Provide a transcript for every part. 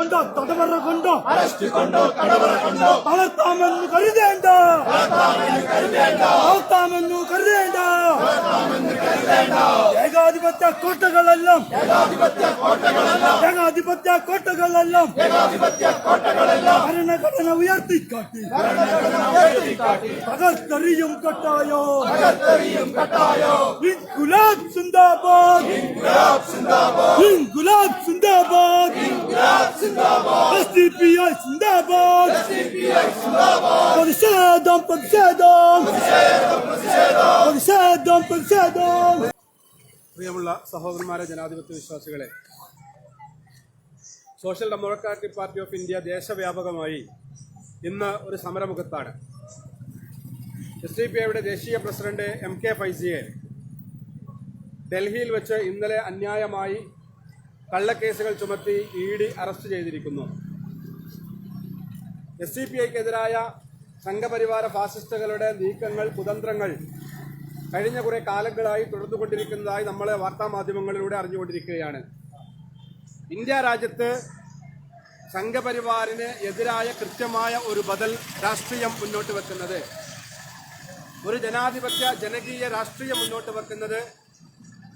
കൊണ്ടോ തടവറ കൊണ്ടോ? അറസ്റ്റ് കൊണ്ടോ തടവറ കൊണ്ടോ? തളർത്താമെന്ന് കരുതേണ്ട. തളർത്താമെന്ന് കരുതേണ്ട. ഏകാധിപത്യ കോട്ടകളെല്ലാം. ഏകാധിപത്യ കോട്ടകളെല്ലാം. ഭരണഘടന ഉയർത്തിക്കാട്ടി. തകർത്തെറിയും കട്ടായോ? ഗുലാബ് സിന്ദാബാദ്. ഗുലാബ് സിന്ദാബാദ്. ഗുലാബ് ഡി ഐ സിന്ദാബാദ് പ്രതിഷേധം പ്രതിഷേധം പ്രതിഷേധം പ്രതിഷേധം പ്രിയമുള്ള സഹോദരന്മാരെ ജനാധിപത്യ വിശ്വാസികളെ Social Democratic Party of India ദേശവ്യാപകമായി ഇന്ന് ഒരു സമരമുഖത്താണ്. എസ് ഡി പി ഐയുടെ ദേശീയ പ്രസിഡന്റ് എം കെ ഫൈസിയെ ഡൽഹിയിൽ വെച്ച് ഇന്നലെ അന്യായമായി കള്ളക്കേസുകൾ ചുമത്തി ഇ ഡി അറസ്റ്റ് ചെയ്തിരിക്കുന്നു. എസ് സി പി ഐക്കെതിരായ സംഘപരിവാര ഫാസിസ്റ്റുകളുടെ നീക്കങ്ങൾ കുതന്ത്രങ്ങൾ കഴിഞ്ഞ കുറേ കാലങ്ങളായി തുടർന്നുകൊണ്ടിരിക്കുന്നതായി നമ്മളെ വാർത്താമാധ്യമങ്ങളിലൂടെ അറിഞ്ഞുകൊണ്ടിരിക്കുകയാണ്. ഇന്ത്യ രാജ്യത്ത് സംഘപരിവാറിന് എതിരായ കൃത്യമായ ഒരു ബദൽ രാഷ്ട്രീയം മുന്നോട്ട് വെക്കുന്നത് ഒരു ജനാധിപത്യ ജനകീയ രാഷ്ട്രീയം മുന്നോട്ട് വെക്കുന്നത്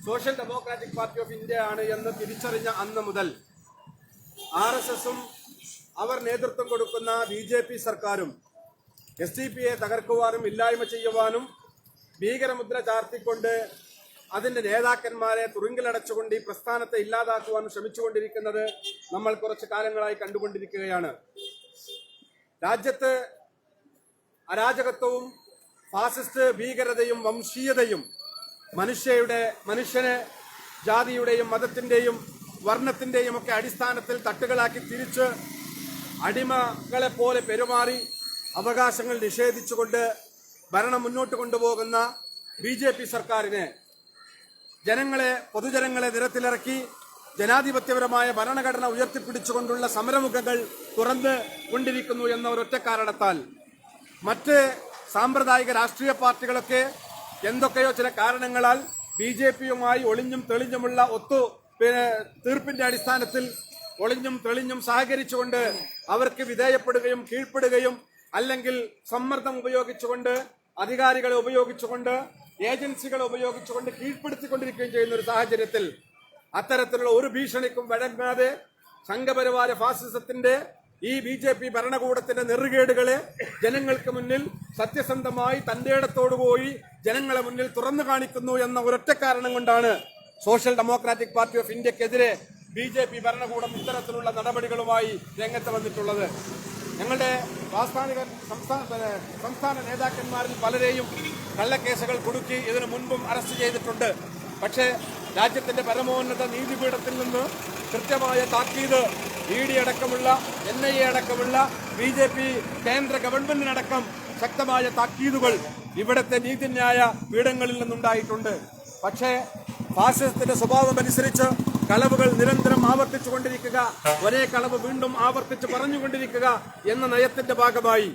Social Democratic Party of India ആണ് എന്ന് തിരിച്ചറിഞ്ഞ അന്ന് മുതൽ ആർ എസ് എസും അവർ നേതൃത്വം കൊടുക്കുന്ന ബി ജെ പി സർക്കാരും എസ് ഡി പി എ തകർക്കുവാനും ഇല്ലായ്മ ചെയ്യുവാനും ഭീകരമുദ്ര ചാർത്തിക്കൊണ്ട് അതിന്റെ നേതാക്കന്മാരെ തുറുങ്കിലടച്ചുകൊണ്ട് ഈ പ്രസ്ഥാനത്തെ ഇല്ലാതാക്കുവാനും ശ്രമിച്ചുകൊണ്ടിരിക്കുന്നത് നമ്മൾ കുറച്ച് കാലങ്ങളായി കണ്ടുകൊണ്ടിരിക്കുകയാണ്. രാജ്യത്ത് അരാജകത്വവും ഫാസിസ്റ്റ് ഭീകരതയും വംശീയതയും മനുഷ്യയുടെ മനുഷ്യനെ ജാതിയുടെയും മതത്തിന്റെയും വർണത്തിന്റെയും ഒക്കെ അടിസ്ഥാനത്തിൽ തട്ടുകളാക്കി തിരിച്ച് അടിമകളെ പോലെ പെരുമാറി അവകാശങ്ങൾ നിഷേധിച്ചുകൊണ്ട് ഭരണം മുന്നോട്ട് കൊണ്ടുപോകുന്ന ബി ജെ പി സർക്കാരിനെ ജനങ്ങളെ പൊതുജനങ്ങളെ നിരത്തിലിറക്കി ജനാധിപത്യപരമായ ഭരണഘടന ഉയർത്തിപ്പിടിച്ചുകൊണ്ടുള്ള സമരമുഖങ്ങൾ തുറന്ന് കൊണ്ടിരിക്കുന്നു എന്ന ഒരൊറ്റ കാരണത്താൽ മറ്റ് സാമ്പ്രദായിക രാഷ്ട്രീയ പാർട്ടികളൊക്കെ എന്തൊക്കെയോ ചില കാരണങ്ങളാൽ ബി ജെ പിയുമായി ഒളിഞ്ഞും തെളിഞ്ഞുമുള്ള ഒത്തു തീർപ്പിന്റെ അടിസ്ഥാനത്തിൽ ഒളിഞ്ഞും തെളിഞ്ഞും സഹകരിച്ചുകൊണ്ട് അവർക്ക് വിധേയപ്പെടുകയും കീഴ്പ്പെടുകയും അല്ലെങ്കിൽ സമ്മർദ്ദം ഉപയോഗിച്ചുകൊണ്ട് അധികാരികളെ ഉപയോഗിച്ചുകൊണ്ട് ഏജൻസികളെ ഉപയോഗിച്ചുകൊണ്ട് കീഴ്പ്പെടുത്തിക്കൊണ്ടിരിക്കുകയും ചെയ്യുന്ന ഒരു സാഹചര്യത്തിൽ അത്തരത്തിലുള്ള ഒരു ഭീഷണിക്കും വഴങ്ങാതെ സംഘപരിവാര ഫാസിസത്തിന്റെ ഈ ബി ജെ പി ഭരണകൂടത്തിന്റെ നെറുകേടുകളെ ജനങ്ങൾക്ക് മുന്നിൽ സത്യസന്ധമായി തന്റെ ഇടത്തോട് പോയി ജനങ്ങളെ മുന്നിൽ തുറന്നു കാണിക്കുന്നു എന്ന ഒരൊറ്റ കാരണം കൊണ്ടാണ് സോഷ്യൽ ഡെമോക്രാറ്റിക് പാർട്ടി ഓഫ് ഇന്ത്യക്കെതിരെ ബി ജെ പി ഭരണകൂടം ഇത്തരത്തിലുള്ള നടപടികളുമായി രംഗത്ത് വന്നിട്ടുള്ളത്. ഞങ്ങളുടെ പ്രാസ്ഥാനിക സംസ്ഥാന സംസ്ഥാന നേതാക്കന്മാരിൽ പലരെയും കള്ളക്കേസുകൾ കൊടുക്കി ഇതിനു മുൻപും അറസ്റ്റ് ചെയ്തിട്ടുണ്ട്. പക്ഷേ രാജ്യത്തിന്റെ പരമോന്നത നീതിപീഠത്തിൽ നിന്ന് കൃത്യമായ താക്കീത് ഇ ഡി അടക്കമുള്ള എൻ ഐ എ അടക്കമുള്ള ബി ജെ പി കേന്ദ്ര ഗവൺമെന്റിനടക്കം ശക്തമായ താക്കീതുകൾ ഇവിടുത്തെ നീതിന്യായ പീഠങ്ങളിൽ നിന്നുണ്ടായിട്ടുണ്ട്. പക്ഷേ ഫാസിസത്തിന്റെ സ്വഭാവം അനുസരിച്ച് കളവുകൾ നിരന്തരം ആവർത്തിച്ചുകൊണ്ടിരിക്കുക ഒരേ കളവ് വീണ്ടും ആവർത്തിച്ച് പറഞ്ഞുകൊണ്ടിരിക്കുക എന്ന നയത്തിന്റെ ഭാഗമായി.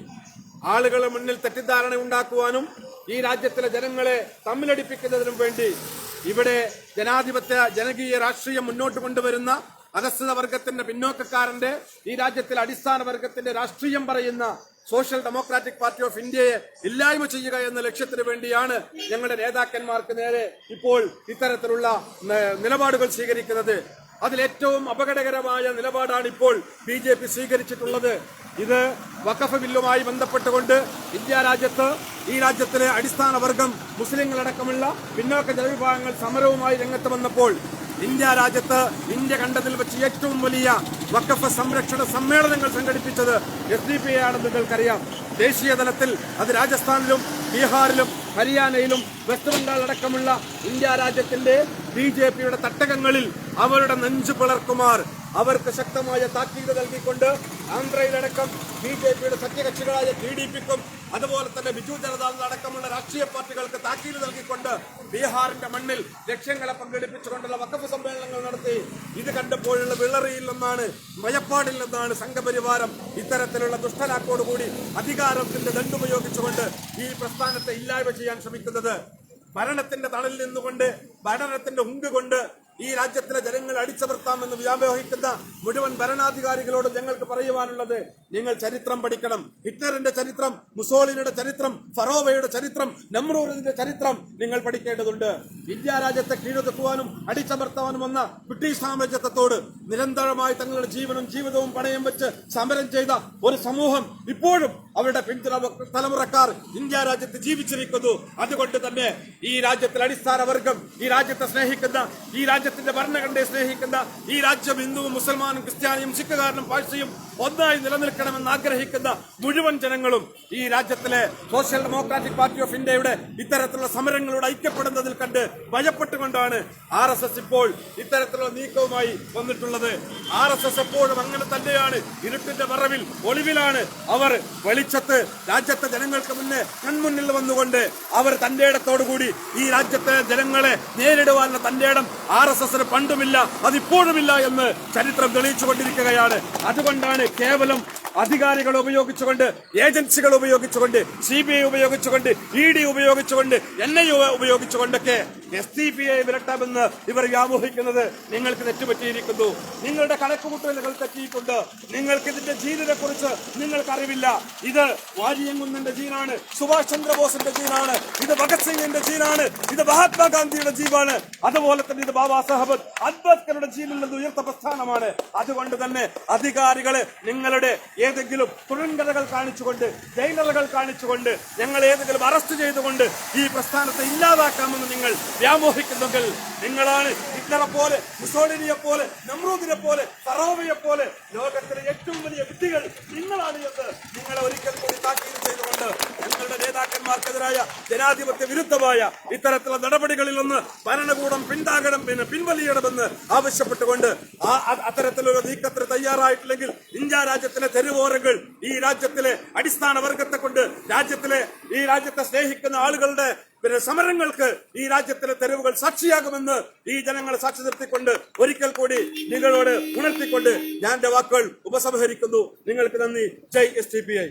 ആളുകളെ മുന്നിൽ തെറ്റിദ്ധാരണ ഉണ്ടാക്കുവാനും ഈ രാജ്യത്തിലെ ജനങ്ങളെ തമ്മിലടിപ്പിക്കുന്നതിനും വേണ്ടി ഇവിടെ ജനാധിപത്യ ജനകീയ രാഷ്ട്രീയം മുന്നോട്ട് കൊണ്ടുവരുന്ന അധസ്ഥിത വർഗത്തിന്റെ പിന്നോക്കക്കാരന്റെ ഈ രാജ്യത്തിലെ അടിസ്ഥാന വർഗത്തിന്റെ രാഷ്ട്രീയം പറയുന്ന സോഷ്യൽ ഡെമോക്രാറ്റിക് പാർട്ടി ഓഫ് ഇന്ത്യയെ ഇല്ലായ്മ ചെയ്യുക എന്ന ലക്ഷ്യത്തിന് വേണ്ടിയാണ് ഞങ്ങളുടെ നേതാക്കന്മാർക്ക് നേരെ ഇപ്പോൾ ഇത്തരത്തിലുള്ള നിലപാടുകൾ സ്വീകരിക്കുന്നത്. അതിലേറ്റവും അപകടകരമായ നിലപാടാണ് ഇപ്പോൾ ബി ജെ പി സ്വീകരിച്ചിട്ടുള്ളത്. ഇത് വഖഫ് ബില്ലുമായി ബന്ധപ്പെട്ടുകൊണ്ട് ഇന്ത്യ രാജ്യത്ത് ഈ രാജ്യത്തിലെ അടിസ്ഥാന വർഗം മുസ്ലിങ്ങളടക്കമുള്ള പിന്നോക്ക ജനവിഭാഗങ്ങൾ സമരവുമായി രംഗത്ത് വന്നപ്പോൾ ഇന്ത്യ രാജ്യത്ത് ഇന്ത്യ കണ്ടതിൽ വെച്ച് ഏറ്റവും വലിയ വക്കഫ് സംരക്ഷണ സമ്മേളനങ്ങൾ സംഘടിപ്പിച്ചത് എസ് ഡി പി ആണെന്ന് നിങ്ങൾക്കറിയാം. ദേശീയ തലത്തിൽ അത് രാജസ്ഥാനിലും ബീഹാറിലും ഹരിയാനയിലും വെസ്റ്റ് ബംഗാൾ അടക്കമുള്ള ഇന്ത്യ രാജ്യത്തിന്റെ ബി ജെ പിയുടെ തട്ടകങ്ങളിൽ അവരുടെ നെഞ്ചു പിളർക്കുമാർ അവർക്ക് ശക്തമായ താക്കീത് നൽകിക്കൊണ്ട് ആന്ധ്രയിലടക്കം ബി ജെ പിയുടെ സഖ്യകക്ഷികളായ ടി ഡി പിക്കും അതുപോലെ തന്നെ ബിജു ജനതാദൾ അടക്കമുള്ള രാഷ്ട്രീയ പാർട്ടികൾക്ക് താക്കീത് നൽകിക്കൊണ്ട് ബീഹാറിന്റെ മണ്ണിൽ ലക്ഷ്യങ്ങളെ പങ്കെടുപ്പിച്ചുകൊണ്ടുള്ള വക്കഫ് സമ്മേളനങ്ങൾ നടത്തി. ഇത് കണ്ടപ്പോഴുള്ള വിളറിയിൽ നിന്നാണ് മയപ്പാടിൽ നിന്നാണ് സംഘപരിവാരം ഇത്തരത്തിലുള്ള ദുഷ്ടലാക്കോടുകൂടി അധികാരത്തിന്റെ ദണ്ടുപയോഗിച്ചുകൊണ്ട് ഈ പ്രസ്ഥാനത്തെ ഇല്ലായ്മ ചെയ്യാൻ ശ്രമിക്കുന്നത്. ഭരണത്തിന്റെ തണലിൽ നിന്നുകൊണ്ട് ഭരണത്തിന്റെ ഉങ്ക് കൊണ്ട് ഈ രാജ്യത്തിലെ ജനങ്ങൾ അടിച്ചമർത്താമെന്ന് വ്യാപോഹിക്കുന്ന മുഴുവൻ ഭരണാധികാരികളോട് ഞങ്ങൾക്ക് പറയുവാനുള്ളത് നിങ്ങൾ ചരിത്രം പഠിക്കണം. ഹിറ്റ്ലറിന്റെ ചരിത്രം മുസോളിനിയുടെ ചരിത്രം ഫറോവയുടെ ചരിത്രം നമ്രൂറിന്റെ ചരിത്രം നിങ്ങൾ പഠിക്കേണ്ടതുണ്ട്. ഇന്ത്യ രാജ്യത്തെ കീഴൊതുക്കുവാനും അടിച്ചമർത്താനും വന്ന ബ്രിട്ടീഷ് സാമ്രാജ്യത്വത്തോട് നിരന്തരമായി തങ്ങളുടെ ജീവനും ജീവിതവും പണയം വെച്ച് സമരം ചെയ്ത ഒരു സമൂഹം ഇപ്പോഴും അവരുടെ പിന്തുണ തലമുറക്കാർ ഇന്ത്യ രാജ്യത്ത് ജീവിച്ചിരിക്കുന്നു. അതുകൊണ്ട് തന്നെ ഈ രാജ്യത്തിലെ അടിസ്ഥാന വർഗം ഈ രാജ്യത്തെ സ്നേഹിക്കുന്ന ഈ രാജ്യത്തിന്റെ ഭരണഘടനയെ സ്നേഹിക്കുന്ന ഈ രാജ്യം ഹിന്ദുവും മുസൽമാനും ക്രിസ്ത്യാനിയും സിഖുകാരനും പാഴ്സയും ഒന്നായി നിലനിൽക്കണമെന്ന് ആഗ്രഹിക്കുന്ന മുഴുവൻ ജനങ്ങളും ഈ രാജ്യത്തിലെ സോഷ്യൽ ഡെമോക്രാറ്റിക് പാർട്ടി ഓഫ് ഇന്ത്യയുടെ ഇത്തരത്തിലുള്ള സമരങ്ങളോട് ഐക്യപ്പെടുന്നതിൽ കണ്ട് ഭയപ്പെട്ടുകൊണ്ടാണ് ആർ എസ് എസ് ഇപ്പോൾ ഇത്തരത്തിലുള്ള നീക്കവുമായി വന്നിട്ടുള്ളത്. ആർ എസ് എസ് എപ്പോഴും അങ്ങനെ തന്നെയാണ്. ഇരുട്ടിന്റെ മറവിൽ ഒളിവിലാണ് അവർ വെളിച്ചത്ത് രാജ്യത്തെ ജനങ്ങൾക്ക് മുന്നേ കൺമുന്നിൽ വന്നുകൊണ്ട് അവർ തന്റെ ഇടത്തോടുകൂടി ഈ രാജ്യത്തെ ജനങ്ങളെ നേരിടുവാനുള്ള തന്റെ ഇടം ആർ എസ് എസിന് പണ്ടുമില്ല അതിപ്പോഴുമില്ല എന്ന് ചരിത്രം തെളിയിച്ചുകൊണ്ടിരിക്കുകയാണ്. അതുകൊണ്ടാണ് കേവലം അധികാരികൾ ഉപയോഗിച്ചുകൊണ്ട് ഏജൻസികൾ ഉപയോഗിച്ചുകൊണ്ട് സി ബി ഐ ഉപയോഗിച്ചുകൊണ്ട് ഇ ഡി ഉപയോഗിച്ചുകൊണ്ട് എൻ ഐ ഉപയോഗിച്ചുകൊണ്ടൊക്കെ എസ് ഡി പി ഐ വിരട്ടാമെന്ന് ഇവർ വ്യാമോഹിക്കുന്നത് നിങ്ങൾക്ക് തെറ്റുപറ്റിയിരിക്കുന്നു. നിങ്ങളുടെ കണക്കുകൂട്ടലുകൾ തെറ്റിയിട്ടുണ്ട്. നിങ്ങൾക്ക് ഇതിന്റെ ജീനിനെ കുറിച്ച് നിങ്ങൾക്ക് അറിവില്ല ഇത് വാരിയങ്കുന്നന്റെ ജീനാണ് സുഭാഷ് ചന്ദ്രബോസിന്റെ ജീനാണ് ഇത് ഭഗത് സിംഗിന്റെ ജീനാണ് ഇത് മഹാത്മാഗാന്ധിയുടെ ജീവാണ്. അതുപോലെ തന്നെ ഇത് ബാബാ സാഹബ് അംബേദ്കറുടെ ജീനിൽ നിന്ന് ഉയർത്ത പ്രസ്ഥാനമാണ്. അതുകൊണ്ട് തന്നെ അധികാരികളെ നിങ്ങളുടെ ഏതെങ്കിലും തുഴങ്കഥകൾ കാണിച്ചുകൊണ്ട് ജയിലറുകൾ കാണിച്ചുകൊണ്ട് ഞങ്ങൾ ഏതെങ്കിലും അറസ്റ്റ് ചെയ്തുകൊണ്ട് ഈ പ്രസ്ഥാനത്തെ ഇല്ലാതാക്കാമെന്ന് നിങ്ങൾ വ്യാമോഹിക്കുന്നെങ്കിൽ നിങ്ങളാണ് ഹിറ്റ്ലറെ പോലെ മുസോളിനിയെ പോലെ നമ്രൂദിനെ പോലെ ഫറോവയെ പോലെ ലോകത്തിലെ ഏറ്റവും വലിയ വിദ്യകൾ നിങ്ങളാണ് എന്ന് നിങ്ങളെ ഒരിക്കൽ കൂടി താക്കീത് ചെയ്തുകൊണ്ട് ഞങ്ങളുടെ നേതാക്കന്മാർക്കെതിരായ ജനാധിപത്യ വിരുദ്ധമായ ഇത്തരത്തിലുള്ള നടപടികളിൽ ഒന്ന് ഭരണകൂടം പിന്താകണം പിന്നെ പിൻവലിയണമെന്ന് ആവശ്യപ്പെട്ടുകൊണ്ട് ആ അത്തരത്തിലുള്ള നീക്കത്തിന് തയ്യാറായിട്ടില്ലെങ്കിൽ ഇന്ത്യ രാജ്യത്തിലെ തെരുവോരങ്ങൾ ഈ രാജ്യത്തിലെ അടിസ്ഥാന വർഗത്തെ കൊണ്ട് രാജ്യത്തിലെ ഈ രാജ്യത്തെ സ്നേഹിക്കുന്ന ആളുകളുടെ പിന്നെ സമരങ്ങൾക്ക് ഈ രാജ്യത്തിലെ തെരുവുകൾ സാക്ഷിയാകുമെന്ന് ഈ ജനങ്ങളെ സാക്ഷി നിർത്തിക്കൊണ്ട് ഒരിക്കൽ കൂടി നിങ്ങളോട് ഉണർത്തിക്കൊണ്ട് ഞാൻ എന്റെ വാക്കുകൾ ഉപസംഹരിക്കുന്നു. നിങ്ങൾക്ക് നന്ദി. ജയ് എസ് ടി പി ഐ.